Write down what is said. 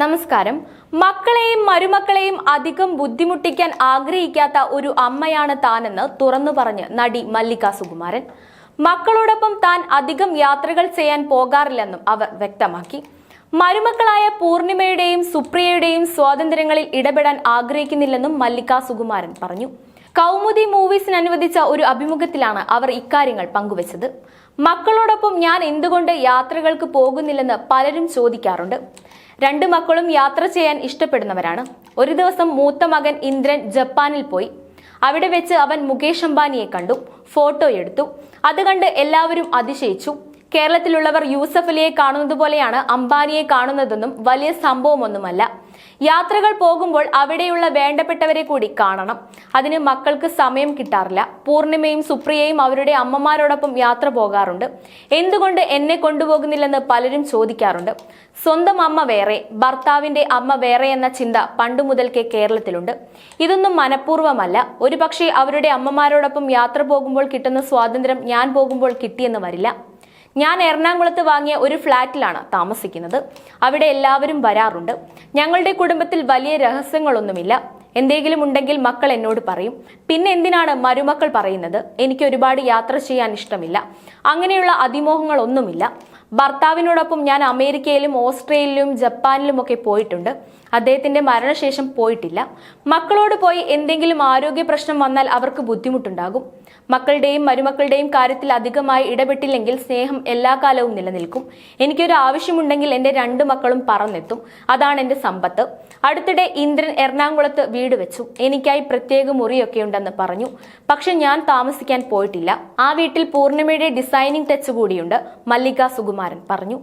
നമസ്കാരം. മക്കളെയും മരുമക്കളെയും അധികം ബുദ്ധിമുട്ടിക്കാൻ ആഗ്രഹിക്കാത്ത ഒരു അമ്മയാണ് താനെന്ന് തുറന്നു പറഞ്ഞ് നടി മല്ലിക സുകുമാരൻ. മക്കളോടൊപ്പം താൻ അധികം യാത്രകൾ ചെയ്യാൻ പോകാറില്ലെന്നും അവർ വ്യക്തമാക്കി. മരുമക്കളായ പൂർണിമയുടെയും സുപ്രിയയുടെയും സ്വാതന്ത്ര്യങ്ങളിൽ ഇടപെടാൻ ആഗ്രഹിക്കുന്നില്ലെന്നും മല്ലിക സുകുമാരൻ പറഞ്ഞു. കൗമുദി മൂവീസിന് അനുവദിച്ച ഒരു അഭിമുഖത്തിലാണ് അവർ ഇക്കാര്യങ്ങൾ പങ്കുവച്ചത്. മക്കളോടൊപ്പം ഞാൻ എന്തുകൊണ്ട് യാത്രകൾക്ക് പോകുന്നില്ലെന്ന് പലരും ചോദിക്കാറുണ്ട്. രണ്ട് മക്കളും യാത്ര ചെയ്യാൻ ഇഷ്ടപ്പെടുന്നവരാണ്. ഒരു ദിവസം മൂത്ത മകൻ ഇന്ദ്രൻ ജപ്പാനിൽ പോയി. അവിടെ വെച്ച് അവൻ മുകേഷ് അംബാനിയെ കണ്ടു ഫോട്ടോ എടുത്തു. അത് കണ്ട് എല്ലാവരും അതിശയിച്ചു. കേരളത്തിലുള്ളവർ യൂസഫ് അലിയെ കാണുന്നത് പോലെയാണ് അംബാനിയെ കാണുന്നതെന്നും വലിയ സംഭവമൊന്നുമല്ല. യാത്രകൾ പോകുമ്പോൾ അവിടെയുള്ള വേണ്ടപ്പെട്ടവരെ കൂടി കാണണം. അതിന് മക്കൾക്ക് സമയം കിട്ടാറില്ല. പൂർണിമയും സുപ്രിയയും അവരുടെ അമ്മമാരോടൊപ്പം യാത്ര പോകാറുണ്ട്. എന്തുകൊണ്ട് എന്നെ കൊണ്ടുപോകുന്നില്ലെന്ന് പലരും ചോദിക്കാറുണ്ട്. സ്വന്തം അമ്മ വേറെ ഭർത്താവിന്റെ അമ്മ വേറെ എന്ന ചിന്ത പണ്ടു മുതൽക്കേ കേരളത്തിലുണ്ട്. ഇതൊന്നും മനഃപൂർവമല്ല. ഒരുപക്ഷെ അവരുടെ അമ്മമാരോടൊപ്പം യാത്ര പോകുമ്പോൾ കിട്ടുന്ന സ്വാതന്ത്ര്യം ഞാൻ പോകുമ്പോൾ കിട്ടിയെന്ന് വരില്ല. ഞാൻ എറണാകുളത്ത് വാങ്ങിയ ഒരു ഫ്ളാറ്റിലാണ് താമസിക്കുന്നത്. അവിടെ എല്ലാവരും വരാറുണ്ട്. ഞങ്ങളുടെ കുടുംബത്തിൽ വലിയ രഹസ്യങ്ങളൊന്നുമില്ല. എന്തെങ്കിലും ഉണ്ടെങ്കിൽ മക്കൾ എന്നോട് പറയും. പിന്നെ എന്തിനാണ് മരുമക്കൾ പറയുന്നത്? എനിക്ക് ഒരുപാട് യാത്ര ചെയ്യാൻ ഇഷ്ടമില്ല. അങ്ങനെയുള്ള അതിമോഹങ്ങളൊന്നുമില്ല. ഭർത്താവിനോടൊപ്പം ഞാൻ അമേരിക്കയിലും ഓസ്ട്രേലിയയിലും ജപ്പാനിലും ഒക്കെ പോയിട്ടുണ്ട്. അദ്ദേഹത്തിന്റെ മരണശേഷം പോയിട്ടില്ല. മക്കളോട് പോയി എന്തെങ്കിലും ആരോഗ്യ പ്രശ്നം വന്നാൽ അവർക്ക് ബുദ്ധിമുട്ടുണ്ടാകും. മക്കളുടെയും മരുമക്കളുടെയും കാര്യത്തിൽ അധികമായി ഇടപെട്ടില്ലെങ്കിൽ സ്നേഹം എല്ലാ കാലവും നിലനിൽക്കും. എനിക്കൊരു ആവശ്യമുണ്ടെങ്കിൽ എന്റെ രണ്ട് മക്കളും പറന്നെത്തും. അതാണ് എന്റെ സമ്പത്ത്. അടുത്തിടെ ഇന്ദ്രൻ എറണാകുളത്ത് വീട് വെച്ചു. എനിക്കായി പ്രത്യേക മുറിയൊക്കെ ഉണ്ടെന്ന് പറഞ്ഞു. പക്ഷെ ഞാൻ താമസിക്കാൻ പോയിട്ടില്ല. ആ വീട്ടിൽ പൂർണിമയുടെ ഡിസൈനിങ് ടച്ച് കൂടിയുണ്ട്. മല്ലിക സുകുമാരൻ പറഞ്ഞു